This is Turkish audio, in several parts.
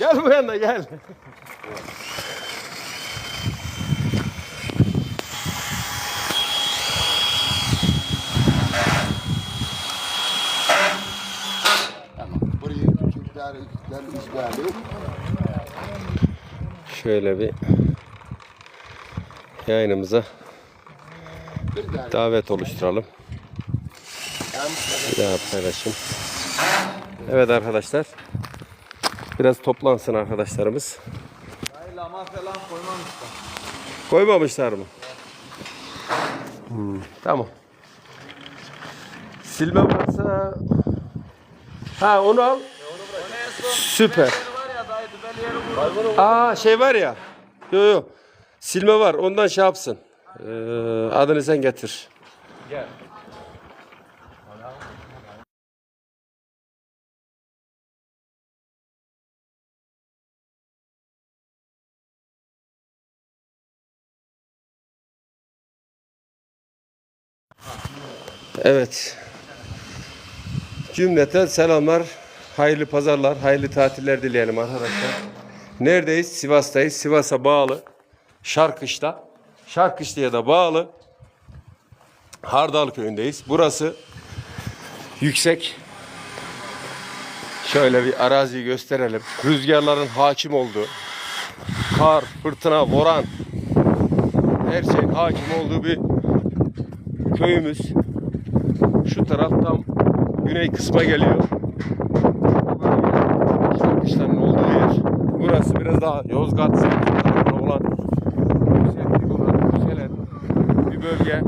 Gel bu yana gel. Şöyle bir yayınımıza davet oluşturalım. Bir daha paylaşım. Evet arkadaşlar. Biraz toplansın arkadaşlarımız. Lama falan koymamışlar. Koymamışlar mı? Hmm, tamam. Silme varsa... Ha onu al. Süper. Aa şey var ya. Yo yo. Silme var. Ondan şey yapsın. Ee, adını sen getir. Gel. Evet. Cümleten selamlar. Hayırlı pazarlar, hayırlı tatiller dileyelim arkadaşlar. Neredeyiz? Sivas'tayız. Sivas'a bağlı. Şarkış'ta. Şarkışlı'ya da bağlı. Hardal köyündeyiz. Burası yüksek. Şöyle bir araziyi gösterelim. Rüzgarların hakim olduğu, kar, fırtına, boran, her şeyin hakim olduğu bir köyümüz. Taraf tam güney kısma geliyor. Bu bölge Şarkışların olduğu yer. Burası biraz daha Yozgat tarafına olan yükseklik bir bölge.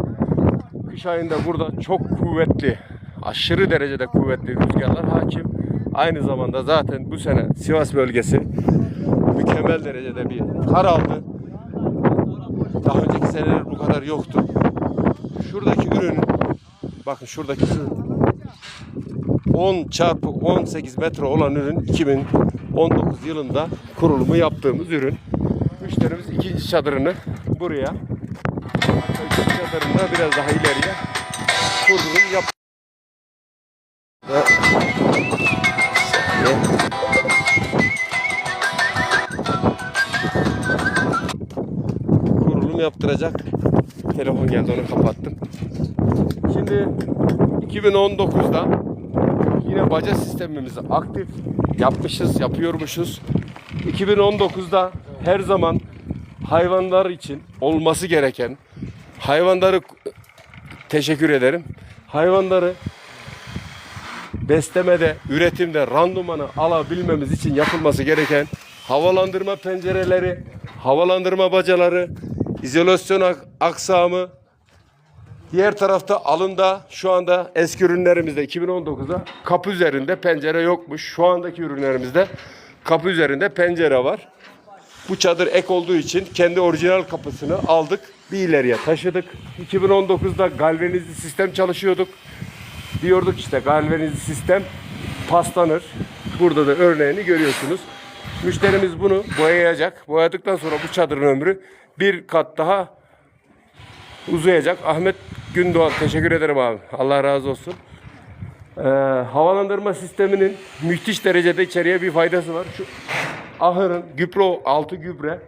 Kış ayında burada çok kuvvetli, aşırı derecede kuvvetli rüzgarlar hakim. Aynı zamanda zaten bu sene Sivas bölgesi mükemmel derecede bir kar aldı. Daha önceki seneler bu kadar yoktu. Şuradaki ürün bakın şuradaki ürün 10 çarpı 18 metre olan ürün 2019 yılında kurulumu yaptığımız ürün. Müşterimiz ikinci çadırını buraya ikinci çadırını biraz daha ileriye kurulum yap. Ve- Saniye. kurulum yaptıracak. Telefon geldi onu kapattım. Şimdi 2019'da yine baca sistemimizi aktif yapmışız, yapıyormuşuz. 2019'da her zaman hayvanlar için olması gereken hayvanları teşekkür ederim. Hayvanları beslemede, üretimde randımanı alabilmemiz için yapılması gereken havalandırma pencereleri, havalandırma bacaları, izolasyon ak- aksamı, Diğer tarafta alında şu anda eski ürünlerimizde 2019'da kapı üzerinde pencere yokmuş. Şu andaki ürünlerimizde kapı üzerinde pencere var. Bu çadır ek olduğu için kendi orijinal kapısını aldık. Bir ileriye taşıdık. 2019'da galvanizli sistem çalışıyorduk. Diyorduk işte galvanizli sistem paslanır. Burada da örneğini görüyorsunuz. Müşterimiz bunu boyayacak. Boyadıktan sonra bu çadırın ömrü bir kat daha uzayacak. Ahmet Gündoğan teşekkür ederim abi. Allah razı olsun. Ee, havalandırma sisteminin müthiş derecede içeriye bir faydası var. Şu ahırın gübre altı gübre.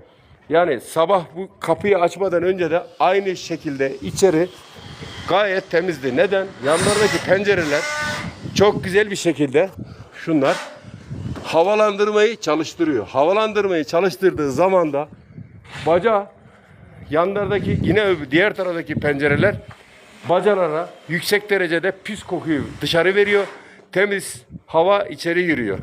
Yani sabah bu kapıyı açmadan önce de aynı şekilde içeri gayet temizdi. Neden? Yanlardaki pencereler çok güzel bir şekilde şunlar havalandırmayı çalıştırıyor. Havalandırmayı çalıştırdığı zaman da baca yanlardaki yine diğer taraftaki pencereler bacalara yüksek derecede pis kokuyu dışarı veriyor. Temiz hava içeri giriyor.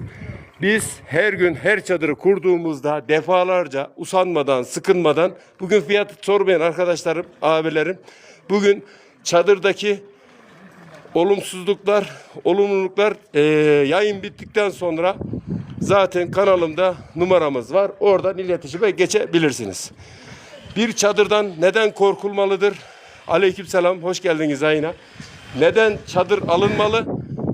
Biz her gün her çadırı kurduğumuzda defalarca usanmadan, sıkınmadan bugün fiyat sormayan arkadaşlarım, abilerim bugün çadırdaki olumsuzluklar, olumluluklar eee, yayın bittikten sonra zaten kanalımda numaramız var. Oradan iletişime geçebilirsiniz. Bir çadırdan neden korkulmalıdır? Aleykümselam, hoş geldiniz yayına. Neden çadır alınmalı?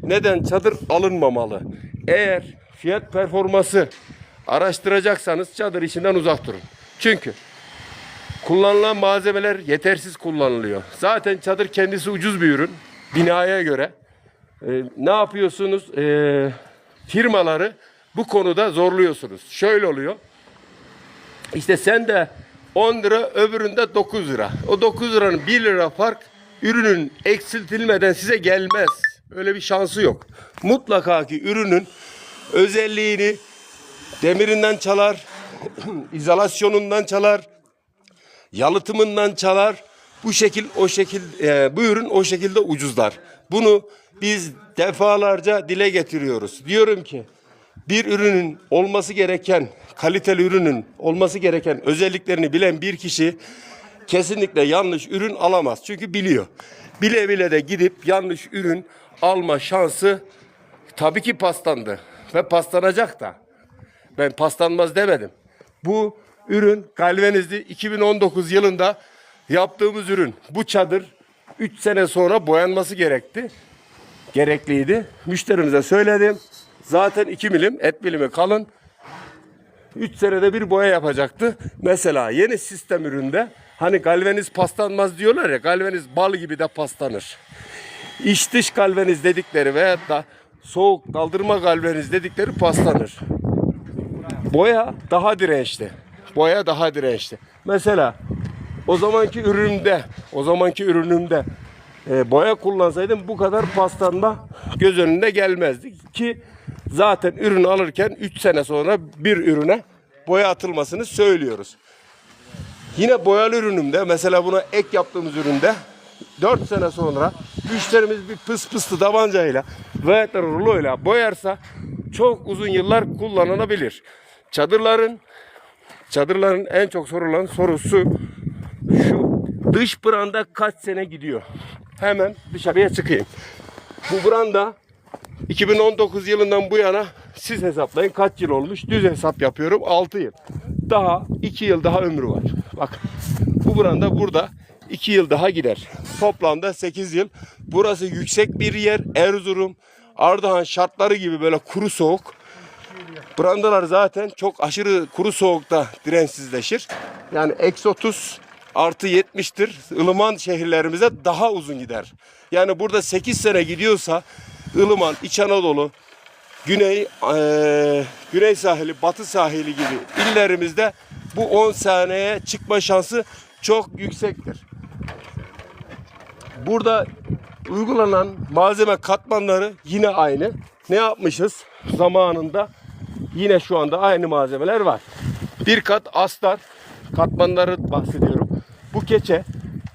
Neden çadır alınmamalı? Eğer fiyat performansı araştıracaksanız çadır işinden uzak durun. Çünkü kullanılan malzemeler yetersiz kullanılıyor. Zaten çadır kendisi ucuz bir ürün binaya göre. Ee, ne yapıyorsunuz? Ee, firmaları bu konuda zorluyorsunuz. Şöyle oluyor. İşte sen de 10 lira öbüründe 9 lira. O 9 liranın 1 lira fark ürünün eksiltilmeden size gelmez. Öyle bir şansı yok. Mutlaka ki ürünün özelliğini demirinden çalar, izolasyonundan çalar, yalıtımından çalar. Bu şekil o şekil e, bu ürün o şekilde ucuzlar. Bunu biz defalarca dile getiriyoruz. Diyorum ki bir ürünün olması gereken kaliteli ürünün olması gereken özelliklerini bilen bir kişi kesinlikle yanlış ürün alamaz. Çünkü biliyor. Bile bile de gidip yanlış ürün alma şansı tabii ki pastandı ve pastanacak da. Ben paslanmaz demedim. Bu ürün galvanizli 2019 yılında yaptığımız ürün. Bu çadır 3 sene sonra boyanması gerekti. Gerekliydi. Müşterimize söyledim. Zaten 2 milim et milimi kalın. 3 senede bir boya yapacaktı. Mesela yeni sistem üründe hani galvaniz paslanmaz diyorlar ya galvaniz bal gibi de paslanır. İç dış galvaniz dedikleri veyahut da soğuk daldırma galvaniz dedikleri paslanır. Boya daha dirençli. Boya daha dirençli. Mesela o zamanki ürünümde, o zamanki ürünümde e, boya kullansaydım bu kadar paslanma göz önünde gelmezdi ki zaten ürünü alırken 3 sene sonra bir ürüne boya atılmasını söylüyoruz. Yine boyalı ürünümde mesela buna ek yaptığımız üründe 4 sene sonra müşterimiz bir pıs pıslı tabancayla veya da ruloyla boyarsa çok uzun yıllar kullanılabilir. Çadırların çadırların en çok sorulan sorusu şu dış branda kaç sene gidiyor? Hemen dışarıya çıkayım. Bu branda 2019 yılından bu yana siz hesaplayın kaç yıl olmuş? Düz hesap yapıyorum 6 yıl. Daha 2 yıl daha ömrü var. Bak bu branda burada 2 yıl daha gider. Toplamda 8 yıl. Burası yüksek bir yer. Erzurum, Ardahan şartları gibi böyle kuru soğuk. Brandalar zaten çok aşırı kuru soğukta dirensizleşir. Yani eksi 30 artı 70'tir. Ilıman şehirlerimize daha uzun gider. Yani burada 8 sene gidiyorsa Ilıman, İç Anadolu, Güney, eee, Güney sahili, Batı sahili gibi illerimizde bu 10 seneye çıkma şansı çok yüksektir. Burada uygulanan malzeme katmanları yine aynı. Ne yapmışız zamanında? Yine şu anda aynı malzemeler var. Bir kat astar katmanları bahsediyorum. Bu keçe,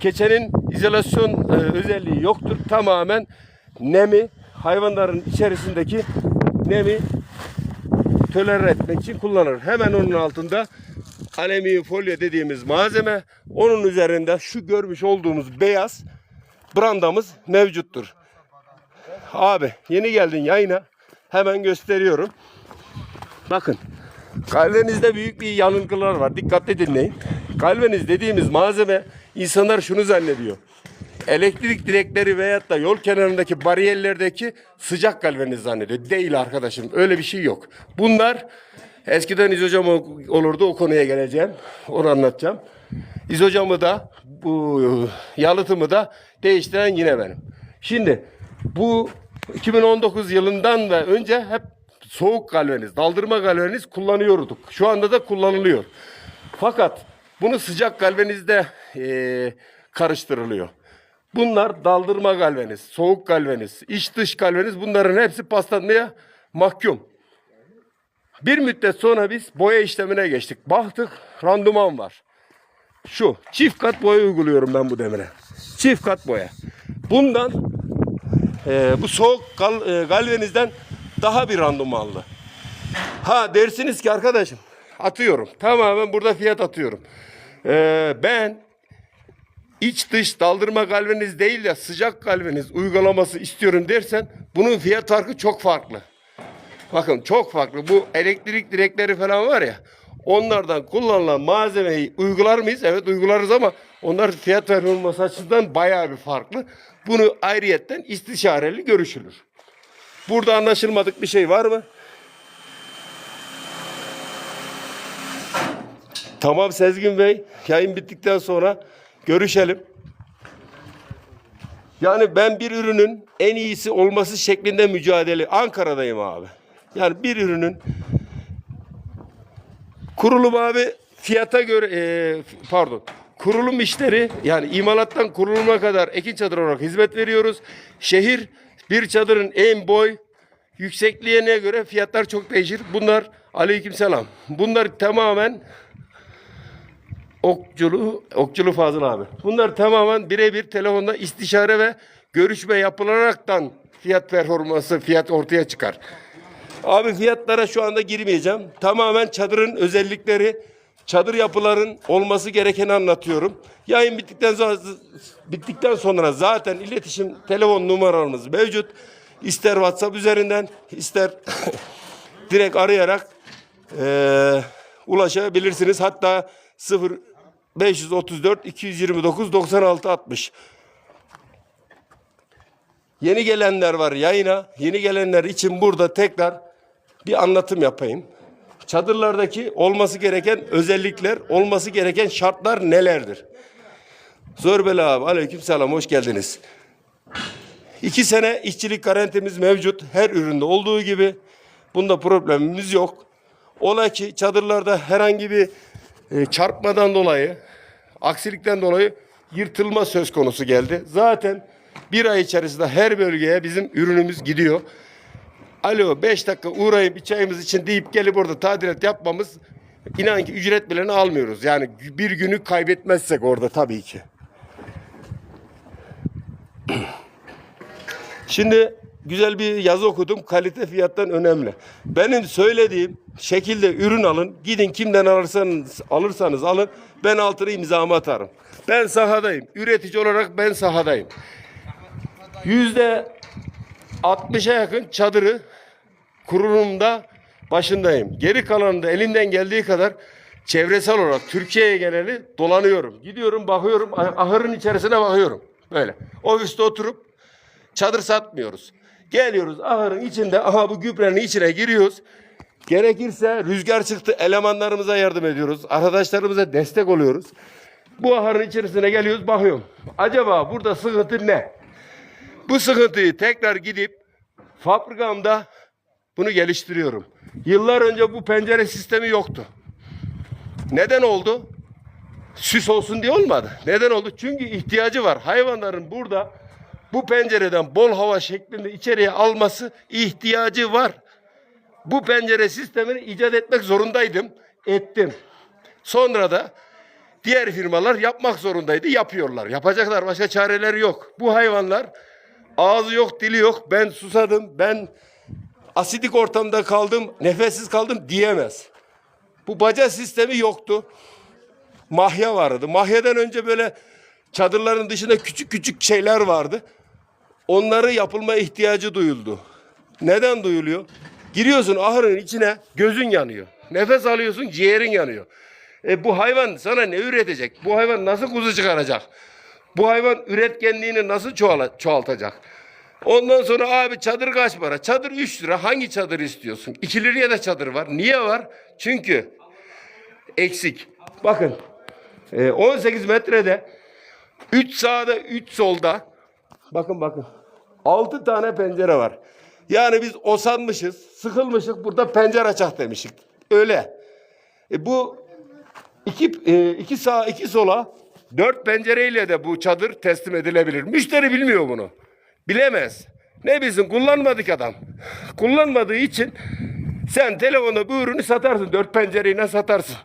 keçenin izolasyon e, özelliği yoktur. Tamamen nemi, hayvanların içerisindeki nemi tolere etmek için kullanılır. Hemen onun altında alüminyum folyo dediğimiz malzeme. Onun üzerinde şu görmüş olduğumuz beyaz brandamız mevcuttur. Abi yeni geldin yayına. Hemen gösteriyorum. Bakın. Kalbenizde büyük bir yanılgılar var. Dikkatli dinleyin. Kalbeniz dediğimiz malzeme insanlar şunu zannediyor. Elektrik direkleri veyahut da yol kenarındaki bariyerlerdeki sıcak galvaniz zannediyor. Değil arkadaşım. Öyle bir şey yok. Bunlar eskiden izocam olurdu. O konuya geleceğim. Onu anlatacağım. İzocamı da bu yalıtımı da değiştiren yine benim. Şimdi bu 2019 yılından ve önce hep soğuk galvaniz, daldırma galvaniz kullanıyorduk. Şu anda da kullanılıyor. Fakat bunu sıcak galvanizde eee, karıştırılıyor. Bunlar daldırma galvaniz, soğuk galvaniz, iç dış galvaniz bunların hepsi paslanmaya mahkum. Bir müddet sonra biz boya işlemine geçtik. Baktık randıman var. Şu çift kat boya uyguluyorum ben bu demire. Çift kat boya. Bundan e, bu soğuk gal, e, galvanizden daha bir randımanlı. Ha dersiniz ki arkadaşım atıyorum. Tamamen burada fiyat atıyorum. E, ben iç dış daldırma galvaniz değil de sıcak galvaniz uygulaması istiyorum dersen bunun fiyat farkı çok farklı. Bakın çok farklı. Bu elektrik direkleri falan var ya. Onlardan kullanılan malzemeyi uygular mıyız? Evet uygularız ama onlar fiyat performans açısından bayağı bir farklı. Bunu ayrıyetten istişareli görüşülür. Burada anlaşılmadık bir şey var mı? Tamam Sezgin Bey. Yayın bittikten sonra görüşelim. Yani ben bir ürünün en iyisi olması şeklinde mücadele. Ankara'dayım abi. Yani bir ürünün Kurulum abi fiyata göre e, pardon kurulum işleri yani imalattan kuruluma kadar ekin çadır olarak hizmet veriyoruz. Şehir bir çadırın en boy yüksekliğine göre fiyatlar çok değişir. Bunlar aleykümselam. Bunlar tamamen Okçulu, Okçulu Fazıl abi. Bunlar tamamen birebir telefonda istişare ve görüşme yapılaraktan fiyat performansı, fiyat ortaya çıkar. Abi fiyatlara şu anda girmeyeceğim. Tamamen çadırın özellikleri, çadır yapıların olması gerekeni anlatıyorum. Yayın bittikten sonra bittikten sonra zaten iletişim telefon numaralarımız mevcut. İster WhatsApp üzerinden, ister direkt arayarak eee, ulaşabilirsiniz. Hatta 0 534 229 96 60. Yeni gelenler var yayına. Yeni gelenler için burada tekrar bir anlatım yapayım. Çadırlardaki olması gereken özellikler, olması gereken şartlar nelerdir? Zorbeli abi aleyküm selam hoş geldiniz. İki sene işçilik garantimiz mevcut. Her üründe olduğu gibi. Bunda problemimiz yok. Ola ki çadırlarda herhangi bir e, çarpmadan dolayı, aksilikten dolayı yırtılma söz konusu geldi. Zaten bir ay içerisinde her bölgeye bizim ürünümüz gidiyor. Alo 5 dakika uğrayın bir çayımız için deyip gelip orada tadilat yapmamız inan ki ücret bile almıyoruz. Yani bir günü kaybetmezsek orada tabii ki. Şimdi güzel bir yazı okudum. Kalite fiyattan önemli. Benim söylediğim şekilde ürün alın. Gidin kimden alırsanız alırsanız alın. Ben altına imzamı atarım. Ben sahadayım. Üretici olarak ben sahadayım. Yüzde 60'a yakın çadırı kurulumda başındayım. Geri kalanında elimden geldiği kadar çevresel olarak Türkiye'ye geneli dolanıyorum. Gidiyorum bakıyorum ah- ahırın içerisine bakıyorum. Böyle. Ofiste oturup çadır satmıyoruz. Geliyoruz ahırın içinde aha bu gübrenin içine giriyoruz. Gerekirse rüzgar çıktı elemanlarımıza yardım ediyoruz. Arkadaşlarımıza destek oluyoruz. Bu ahırın içerisine geliyoruz bakıyorum. Acaba burada sıkıntı ne? Bu sıkıntıyı tekrar gidip fabrikamda bunu geliştiriyorum. Yıllar önce bu pencere sistemi yoktu. Neden oldu? Süs olsun diye olmadı. Neden oldu? Çünkü ihtiyacı var. Hayvanların burada bu pencereden bol hava şeklinde içeriye alması ihtiyacı var. Bu pencere sistemini icat etmek zorundaydım. Ettim. Sonra da diğer firmalar yapmak zorundaydı. Yapıyorlar. Yapacaklar. Başka çareleri yok. Bu hayvanlar ağzı yok, dili yok. Ben susadım. Ben asidik ortamda kaldım, nefessiz kaldım diyemez. Bu baca sistemi yoktu. Mahya vardı. Mahyadan önce böyle çadırların dışında küçük küçük şeyler vardı. Onları yapılma ihtiyacı duyuldu. Neden duyuluyor? Giriyorsun ahırın içine gözün yanıyor. Nefes alıyorsun ciğerin yanıyor. E bu hayvan sana ne üretecek? Bu hayvan nasıl kuzu çıkaracak? Bu hayvan üretkenliğini nasıl çoğala- çoğaltacak? Ondan sonra abi çadır kaç para? Çadır 3 lira. Hangi çadır istiyorsun? 2 liraya da çadır var. Niye var? Çünkü eksik. Bakın e, 18 metrede 3 sağda 3 solda bakın bakın 6 tane pencere var. Yani biz osanmışız, sıkılmışız burada pencere açak demişik. Öyle. E, bu iki, e, iki sağ iki sola dört pencereyle de bu çadır teslim edilebilir. Müşteri bilmiyor bunu. Bilemez. Ne bilsin kullanmadık adam. Kullanmadığı için sen telefonda bu ürünü satarsın. Dört pencereyle satarsın.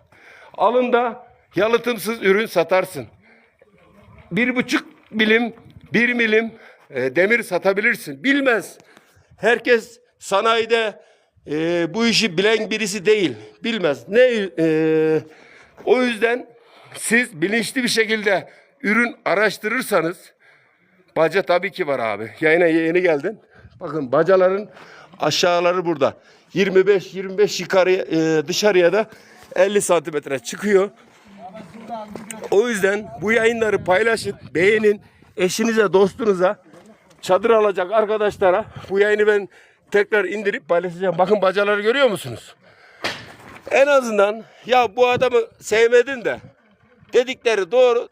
Alında yalıtımsız ürün satarsın. Bir buçuk milim, bir milim e, demir satabilirsin. Bilmez. Herkes sanayide e, bu işi bilen birisi değil. Bilmez. Ne e, o yüzden siz bilinçli bir şekilde ürün araştırırsanız baca tabii ki var abi. Yayına yeni geldin. Bakın bacaların aşağıları burada. 25 25 yukarıya e, dışarıya da 50 santimetre çıkıyor. O yüzden bu yayınları paylaşın, beğenin. Eşinize, dostunuza, çadır alacak arkadaşlara bu yayını ben tekrar indirip paylaşacağım. Bakın bacaları görüyor musunuz? En azından ya bu adamı sevmedin de dedikleri doğru.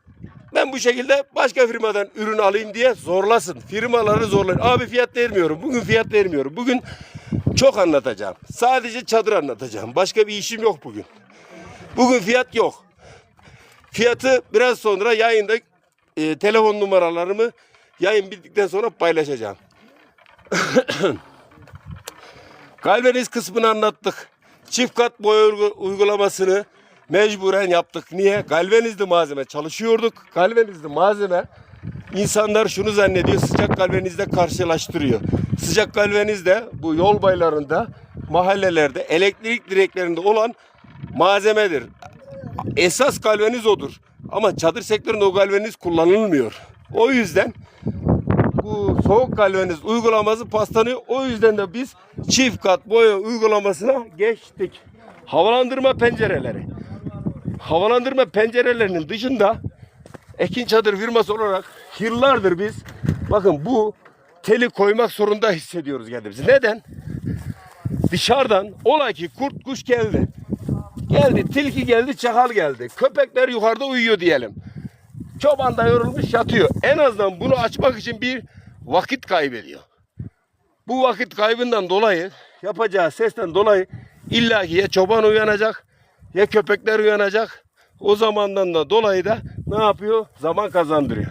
Ben bu şekilde başka firmadan ürün alayım diye zorlasın. Firmaları zorlayın. Abi fiyat vermiyorum. Bugün fiyat vermiyorum. Bugün çok anlatacağım. Sadece çadır anlatacağım. Başka bir işim yok bugün. Bugün fiyat yok. Fiyatı biraz sonra yayında e, telefon numaralarımı yayın bittikten sonra paylaşacağım. Galvaniz kısmını anlattık. Çift kat uygu- uygulamasını mecburen yaptık. Niye? Galvanizli malzeme çalışıyorduk. Galvanizli malzeme insanlar şunu zannediyor sıcak galvanizle karşılaştırıyor. Sıcak galvanizde bu yol baylarında mahallelerde elektrik direklerinde olan malzemedir. Esas galvaniz odur. Ama çadır sektöründe o galvaniz kullanılmıyor. O yüzden bu soğuk galvaniz uygulaması paslanıyor. O yüzden de biz çift kat boya uygulamasına geçtik. Havalandırma pencereleri. Havalandırma pencerelerinin dışında Ekin Çadır firması olarak yıllardır biz bakın bu teli koymak zorunda hissediyoruz kendimizi. Neden? Dışarıdan ola ki kurt kuş geldi. Geldi, tilki geldi, çakal geldi. Köpekler yukarıda uyuyor diyelim. Çoban da yorulmuş yatıyor. En azından bunu açmak için bir vakit kaybediyor. Bu vakit kaybından dolayı yapacağı sesten dolayı illaki ya çoban uyanacak ya köpekler uyanacak. O zamandan da dolayı da ne yapıyor? Zaman kazandırıyor.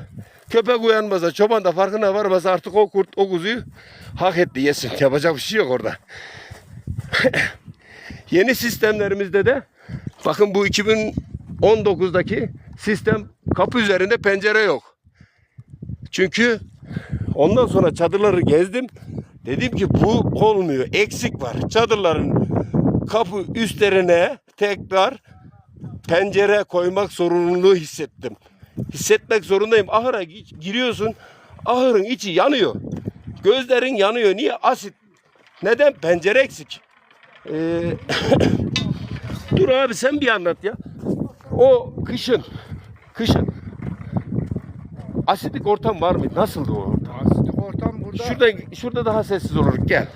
Köpek uyanmasa çoban da farkına varmasa artık o kurt o kuzuyu hak etti yesin. Yapacak bir şey yok orada. Yeni sistemlerimizde de bakın bu 2019'daki sistem kapı üzerinde pencere yok. Çünkü ondan sonra çadırları gezdim. Dedim ki bu olmuyor. Eksik var. Çadırların kapı üstlerine tekrar pencere koymak zorunluluğu hissettim. Hissetmek zorundayım. Ahıra gi- giriyorsun. Ahırın içi yanıyor. Gözlerin yanıyor. Niye? Asit. Neden? Pencere eksik. Ee, dur abi sen bir anlat ya. O kışın, kışın asidik ortam var mı? Nasıldı o ortam? Asidik ortam burada. Şurada, şurada daha sessiz olur. Gel.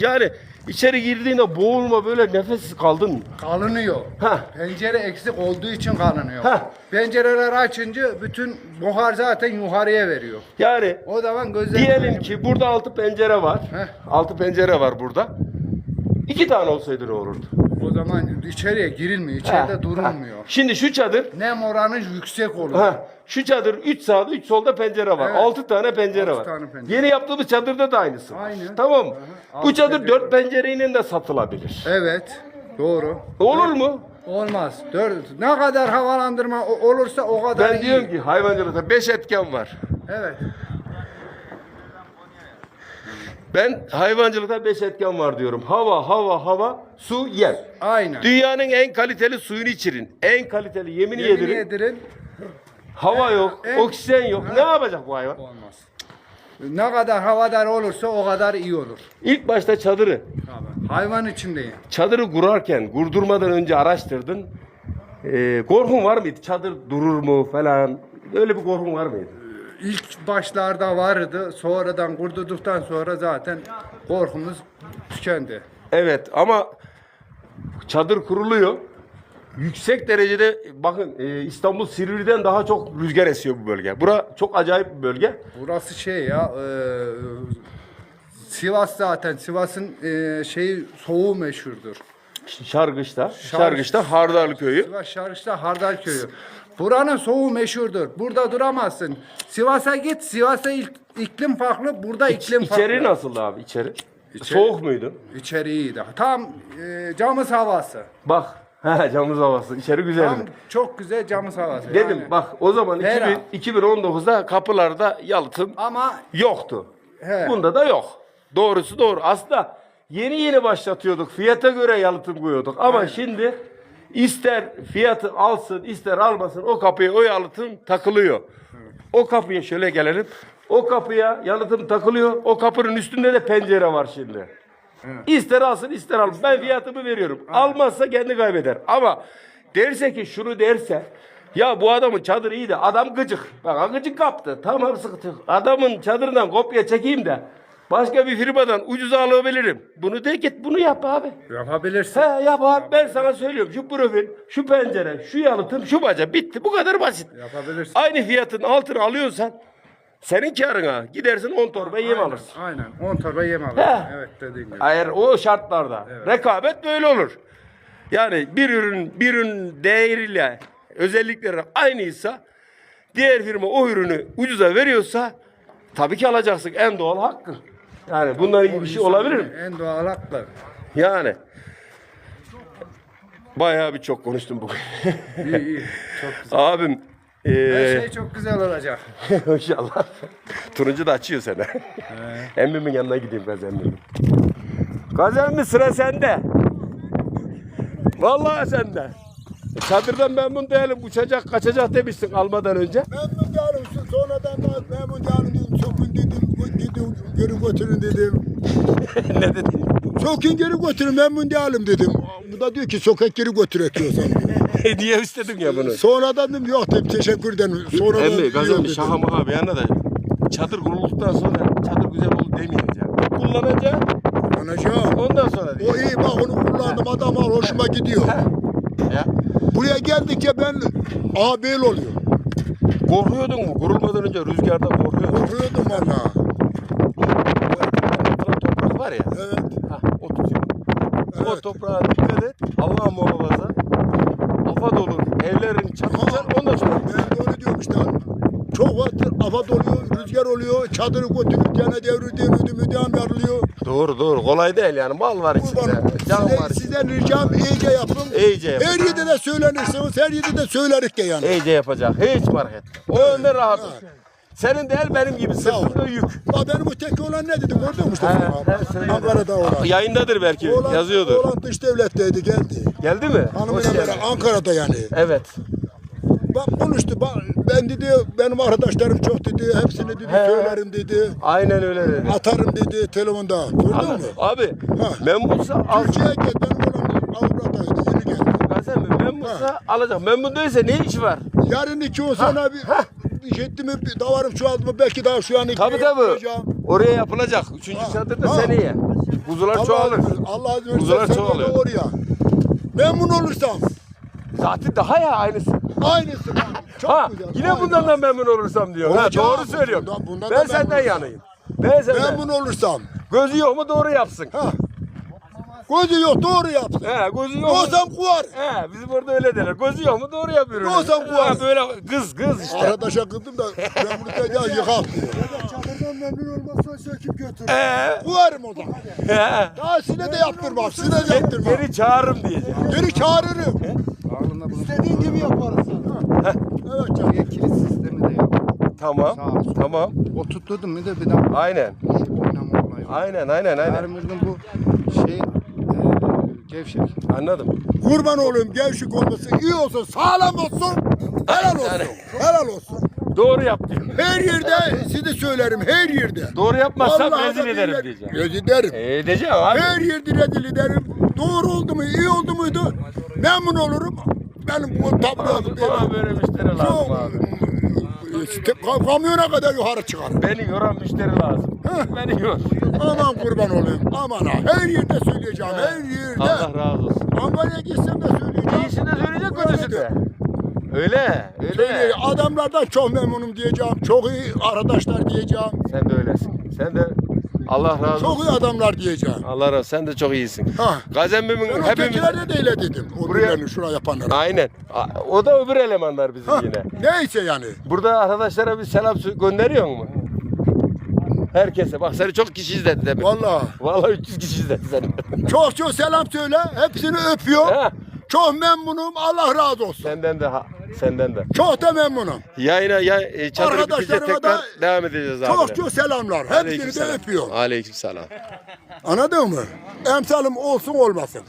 Yani içeri girdiğinde boğulma böyle nefessiz kaldın mı? Kalınıyor. Ha. Pencere eksik olduğu için kalınıyor. Ha. Pencereler açınca bütün buhar zaten yukarıya veriyor. Yani O zaman gözler diyelim ki burada altı pencere var. Heh. Altı pencere var burada. İki tane olsaydı ne olurdu? Zaman içeriye girilmiyor. İçeride Ha, durulmuyor. ha. Şimdi şu çadır Nem oranı yüksek olur. Ha, şu çadır 3 sağda 3 solda pencere var. Evet. 6 tane pencere Altı var. tane pencere. Yeni yaptığımız çadırda da aynısı. var. Aynı. Tamam mı? Aha, Bu altı çadır pencere 4 pencereyle de satılabilir. Evet. Doğru. Olur mu? Olmaz. Dört. Ne kadar havalandırma o- olursa o kadar Ben iyi. diyorum ki hayvancılıkta 5 etken var. Evet. Ben hayvancılıkta 5 etken var diyorum. Hava, hava, hava, su, yem. Aynen. Dünyanın en kaliteli suyunu içirin. En kaliteli yemini Yemin yedirin. yedirin. Hava yok, en- oksijen yok. Ne yapacak bu hayvan? Olmaz. Ne kadar havadar olursa o kadar iyi olur. İlk başta çadırı, Hayvan içindeyim. çadırı kurarken, kurdurmadan önce araştırdın. Ee, korkun var mıydı? Çadır durur mu falan? Öyle bir korkun var mıydı? İlk başlarda vardı. Sonradan kurdurduktan sonra zaten korkumuz tükendi. Evet ama çadır kuruluyor. Yüksek derecede bakın e, İstanbul Silivri'den daha çok rüzgar esiyor bu bölge. Bura çok acayip bir bölge. Burası şey ya e, Sivas zaten Sivas'ın e, şeyi soğuğu meşhurdur. Şargış'ta, Şargış'ta Hardal köyü. Sivas Şarkışla Hardal köyü. Buranın soğuğu meşhurdur. Burada duramazsın. Sivas'a git. Sivas'ta ilk, iklim farklı. Burada iklim farklı. İçeri nasıldı abi içeri? İçeri- Soğuk muydu? İçeri iyiydi. Tam e, camız havası. Bak. He camız havası. İçeri güzeldi. Tam çok güzel camız havası. Dedim Yani- bak o zaman Ferah. 2000, 2019'da kapılarda yalıtım Ama yoktu. He. Bunda da yok. Doğrusu doğru. Aslında yeni yeni başlatıyorduk. Fiyata göre yalıtım koyuyorduk. Ama şimdi ister fiyatı alsın ister almasın o kapıya o yalıtım takılıyor. O kapıya şöyle gelelim. O kapıya yalıtım takılıyor. O kapının üstünde de pencere var şimdi. İster alsın ister almasın. Ben fiyatımı veriyorum. Almazsa kendi kaybeder. Ama derse ki şunu derse ya bu adamın çadırı iyi de adam gıcık. Bak gıcık kaptı. Tamam sıkıntı. Adamın çadırından kopya çekeyim de başka bir firmadan ucuza alabilirim. Bunu de git bunu yap abi. yapabilirsin. He yap abi ben sana söylüyorum. Şu profil, şu pencere, şu yalıtım, şu baca bitti. Bu kadar basit. Yapabilirsin. Aynı fiyatın altını alıyorsan senin karına gidersin 10 torba yem alırsın. Aynen. 10 torba yem alır. He. Evet dediğin gibi. Eğer o şartlarda rekabet böyle olur. Yani bir ürün bir ürün değeriyle özellikleri aynıysa diğer firma o ürünü ucuza veriyorsa tabii ki alacaksın. En doğal hakkın. Yani bundan iyi bir şey olabilir mi? En doğal hakkı. Yani. Bayağı bir çok konuştum bugün. İyi iyi. Çok güzel. Abim. Her eee şey çok güzel olacak. İnşallah. Turuncu da açıyor seni. Emmimin yanına gideyim Gazi emmimin. Gazi emmi sıra sende. Vallahi sende. Çadırdan memnun değilim. Uçacak kaçacak demişsin almadan önce. Memnun değilim. Sonradan da memnun değilim dedim. Sokun dedim. Gidin geri götürün dedim. ne dedin? Sokun geri götürün memnun değilim dedim. Bu da diyor ki sokak geri götürek diyorsan. Hediye istedim ya bunu. Sonradan dedim yok dedim teşekkür ederim. Sonradan emmi oldu şaka maka bir yana da çadır kurulduktan sonra çadır güzel oldu demeyeceğim. Kullanacağım dedim. Anacığım. ondan sonra O iyi bak onu kullandım adam var hoşuma gidiyor. Ya. Buraya geldik ya ben aha böyle oluyor. Korkuyordun mu? Kurulmadan önce rüzgarda korkuyordun. Korkuyordum valla. Yatılan toprak var ya. Evet. Ha, o tutuyor. O Evet. toprağa dikkat et. Allah muhafaza. Afat olur. Evlerin çatlayacak. Ondan sonra. Ben öyle diyorum işte. Çok vakit afat oluyor, rüzgar oluyor, çadırı götürüp yana devri devri müdahale yarılıyor. Doğru doğru. Kolay değil yani. Mal var içinde. Kurban Can size, var içinde. sizden ricam iyice yapın. İyice yapın. Her yerde de söylenirsiniz, her yerde de söylerik de yani. İyice yapacak. Hiç merak etme. O yönde rahat ol. Senin değil benim gibi. Sırtında yük. Bak benim öteki olan ne dedim gördün mü. Ankara'da olan. Yayındadır belki. Oğlan, Yazıyordur. Oğlan dış devletteydi geldi. Geldi mi? Hanımıyla beraber Ankara'da yani. Evet. Bak konuştu. Bak, ben dedi benim arkadaşlarım çok dedi. Hepsini dedi He. söylerim dedi. Aynen öyle dedi. Atarım dedi telefonda. Gördün mü? Abi Ha. memnunsa al. Türkiye'ye gel benim oğlan Avrupa'daydı. Yeni geldi. Gazi mi? Memnunsa alacak. Memnun değilse ne iş var? Yarın iki o sonra bir gitti mi bir davarım şu mı belki daha şu an iki Tabii tabii. Oraya yapılacak. Üçüncü çadırda Ha. seneye. Kuzular çoğalır. Allah izin Kuzular de oraya. Memnun olursam Zaten daha ya aynısı. Aynısı. Çok ha güzel. yine bundan da memnun olursam diyor. Ha, Olacağım. doğru söylüyorsun. Bundan- bundan ben senden memnunum. yanayım. Ben senden. Memnun olursam. Gözü yok mu doğru yapsın. Ha. Gözü yok doğru yapsın. He gözü yok mu? Kuvar. He bizim orada öyle derler. Gözü yok mu doğru yapıyor. Yoksa Ha, kuvar. Böyle kız kız işte. Arkadaşa kızdım da ben bunu tekrar yıkak diyor. Çadırdan memnun olmazsan söküp götür. He. Kuvarım o zaman. He. Daha sine de yaptırmam. Sine de yaptırmam. Geri çağırırım diyecek. Geri çağırırım. İstediğin gibi yaparız. Evet canım. Bir kilit sistemi de yap. Tamam. Sağ ol. Tamam. O tutturdun mu da bir daha Aynen. oynama olayı. Aynen aynen aynen. Yarın bir gün bu şey e, gevşek. Anladım. Kurban olayım gevşek olmasın, iyi olsun, sağlam olsun, helal olsun, helal olsun. Doğru yap diyor. Her yerde sizi söylerim, her yerde. Doğru yapmazsam Vallahi rezil da ederim billahi- diyeceğim. Rezil ederim. E, edeceğim abi. Her yerde rezil ederim. Doğru oldu mu, iyi oldu muydu? Memnun olurum. Benim bu tablo Abi, Bana böyle müşteri lazım abi. Ka- kamyona kadar yukarı çıkar. Beni yoran müşteri lazım. Beni yor. Aman kurban olayım, aman ha. Her yerde söyleyeceğim, her yerde. Allah razı olsun. Ankara'ya gitsem de söyleyeceğim. İyisini de söyleyecek Öyle kötüsü de. Öyle. Öyle. Söyle, adamlardan çok memnunum diyeceğim. Çok iyi arkadaşlar diyeceğim. Sen de öylesin. Sen de Allah razı olsun. Çok iyi adamlar diyeceğim. Allah razı olsun. Sen de çok iyisin. Ha. Gazembimin Ben hepimiz... ötekilerde de öyle dedim. O Buraya- Buraya... şuna yapanlara. Aynen. A- O da öbür elemanlar bizim Ha, yine. neyse yani. Burada arkadaşlara bir selam sö- gönderiyor mu? Herkese. Bak seni çok kişi izledi demek. Vallahi. Vallahi 300 kişi izledi seni. Çok çok selam söyle. Hepsini öpüyor. Ha. Çok memnunum. Allah razı olsun. Senden de ha, senden de. Çok da memnunum. Yayına ya, e, çadırı bitince Arkadaşlarıma tekrar da devam edeceğiz abi. Çok çok selamlar. Hepsini de öpüyor. Aleyküm selam. Anladın mı? Emsalım olsun olmasın.